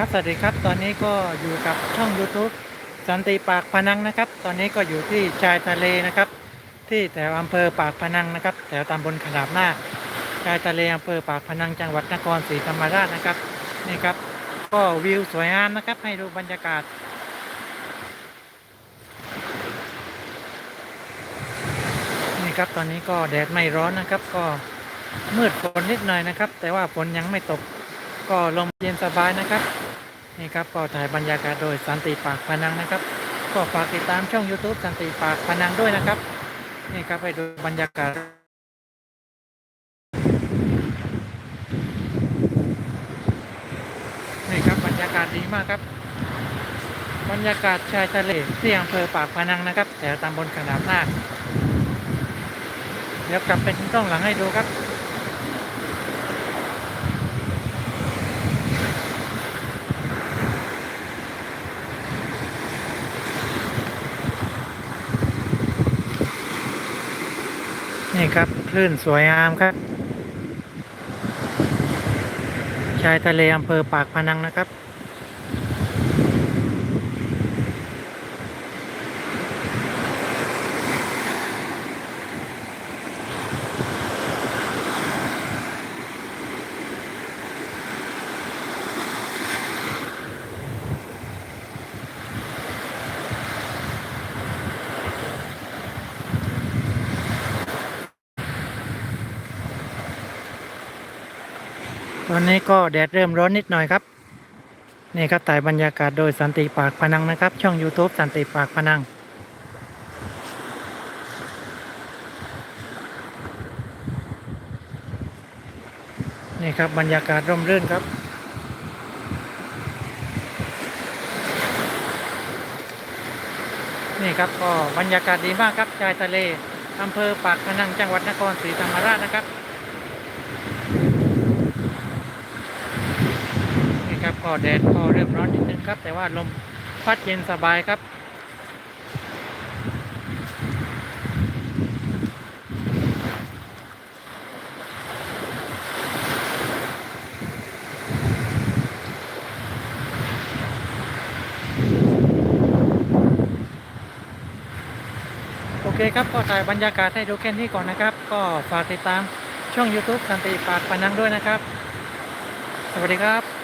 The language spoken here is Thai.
ครับสวัสดีครับตอนนี้ก็อยู่กับช่อง YouTube สันติปากพนังนะครับ ตอนนี้ก็อยู่ที่ชายทะเลนะครับ ที่แถวอำเภอปากพนังนะครับแถวตำบลขนาบหน้าชายทะเลอำเภอปากพนังจังหวัดนครศรีธรรมราชนะครับนี่ครับ ก็วิวสวยงามนะครับ ให้ดูบรรยากาศ นี่ครับตอนนี้ก็แดดไม่ร้อนนะครับ ก็มืดฝนนิดหน่อยนะครับ แต่ว่าฝนยังไม่ตกก็ลมเย็นสบายนะครับ นี่ครับก็ถ่ายบรรยากาศโดยสันติปากพนังนะครับ ก็ฝากติดตามช่อง YouTube สันติปากพนังด้วยนะครับ นี่ครับไปดูบรรยากาศนี่ครับบรรยากาศดีมากครับ บรรยากาศชายทะเลที่อำเภอปากพนังนะครับแถวตำบลขนาบนาคเดี๋ยวกลับเป็นกล้องหลังให้ดูครับ นี่ครับคลื่นสวยงามครับ ชายทะเลอำเภอปากพนังนะครับ ตอนนี้ก็แดดเริ่มร้อนนิดหน่อยครับ นี่ครับถ่ายบรรยากาศโดยสันติปากพนังนะครับ ช่อง YouTube สันติปากพนัง นี่ครับบรรยากาศร่มรื่นครับนี่ครับก็บรรยากาศดีมากครับชายทะเลอำเภอปากพนังจังหวัดนครศรีธรรมราชนะครับ ครับ ก็แดดก็เริ่มร้อนนิดนึงครับ แต่ว่าลมพัดเย็นสบายครับโอเคครับก็ถ่ายบรรยากาศให้ดูแค่นี้ก่อนนะครับ ก็ฝากติดตามช่อง YouTube สันติปากปนังด้วยนะครับ สวัสดีครับ